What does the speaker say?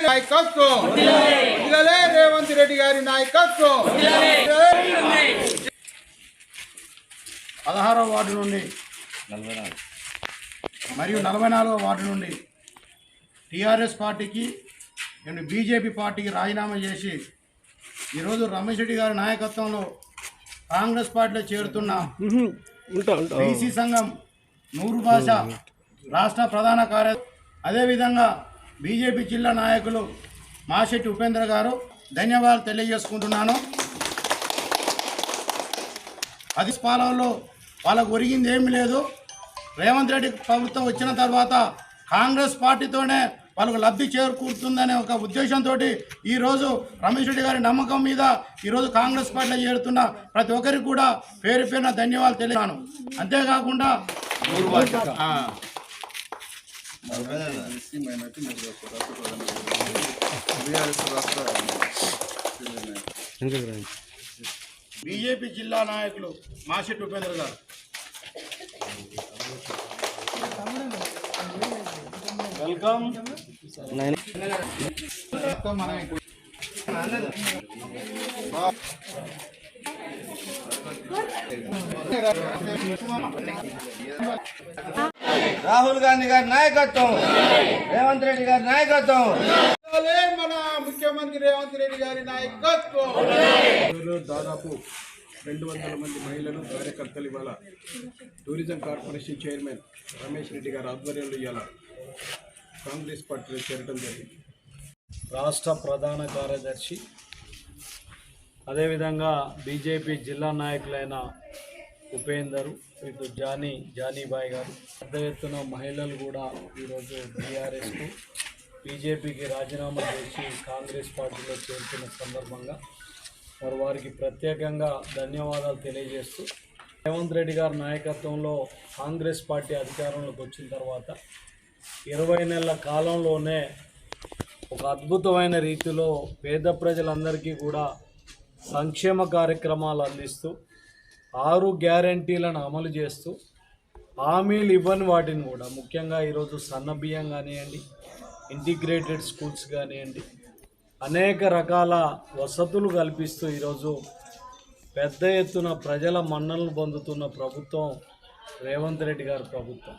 నాయకత్వం రేవంత్ రెడ్డి గారి నాయకత్వం పదహారవ వార్డు నుండి మరియు నలభై నాలుగవ వార్డు నుండి టీఆర్ఎస్ పార్టీకి నేను బీజేపీ పార్టీకి రాజీనామా చేసి ఈరోజు రమేష్ రెడ్డి గారి నాయకత్వంలో కాంగ్రెస్ పార్టీలో చేరుతున్న బీసీ సంఘం నూరు భాష రాష్ట్ర ప్రధాన కార్య అదేవిధంగా బీజేపీ జిల్లా నాయకులు మాశెట్టి ఉపేంద్ర గారు ధన్యవాదాలు తెలియజేసుకుంటున్నాను. అది పాలనలో వాళ్ళకు ఒరిగింది ఏమీ లేదు. రేవంత్ రెడ్డి ప్రభుత్వం వచ్చిన తర్వాత కాంగ్రెస్ పార్టీతోనే వాళ్ళకు లబ్ధి చేకూరుతుందనే ఒక ఉద్దేశంతో ఈరోజు రమేష్ రెడ్డి గారి నమ్మకం మీద ఈరోజు కాంగ్రెస్ పార్టీలో చేరుతున్న ప్రతి ఒక్కరికి కూడా పేరు పేరున ధన్యవాదాలు తెలియను అంతేకాకుండా బీజేపీ జిల్లా నాయకులు మాషెట్టి ఉపేంద్ర గారు. వెల్కమ్. రాహుల్ గాంధీ గారి నాయకత్వం రేవంత్ రెడ్డి గారి నాయకత్వం. మన ముఖ్యమంత్రి రేవంత్ రెడ్డి గారి నాయకత్వం. దాదాపు రెండు వందల మంది మహిళలు కార్యకర్తలు ఇవాళ tourism corporation chairman Ramesh Reddy గారి ఆధ్వర్యంలో ఇవాళ కాంగ్రెస్ పార్టీలో చేరడం జరిగింది. రాష్ట్ర ప్రధాన కార్యదర్శి అదేవిధంగా బీజేపీ జిల్లా నాయకులైన ఉపేందర్ ఇటు జానీ జానీబాయ్ గారు. పెద్ద ఎత్తున మహిళలు కూడా ఈరోజు బీఆర్ఎస్కు బీజేపీకి రాజీనామా చేసి కాంగ్రెస్ పార్టీలో చేరుతున్న సందర్భంగా మరి వారికి ప్రత్యేకంగా ధన్యవాదాలు తెలియజేస్తూ రేవంత్ రెడ్డి గారి నాయకత్వంలో కాంగ్రెస్ పార్టీ అధికారంలోకి వచ్చిన తర్వాత ఇరవై నెలల కాలంలోనే ఒక అద్భుతమైన రీతిలో పేద ప్రజలందరికీ కూడా సంక్షేమ కార్యక్రమాలు అందిస్తూ ఆరు గ్యారంటీలను అమలు చేస్తూ హామీలు ఇవ్వని వాటిని కూడా ముఖ్యంగా ఈరోజు సన్న బియ్యం కానివ్వండి ఇంటిగ్రేటెడ్ స్కూల్స్ కానివ్వండి అనేక రకాల వసతులు కల్పిస్తూ ఈరోజు పెద్ద ఎత్తున ప్రజల మన్ననలు పొందుతున్న ప్రభుత్వం రేవంత్ రెడ్డి గారి ప్రభుత్వం.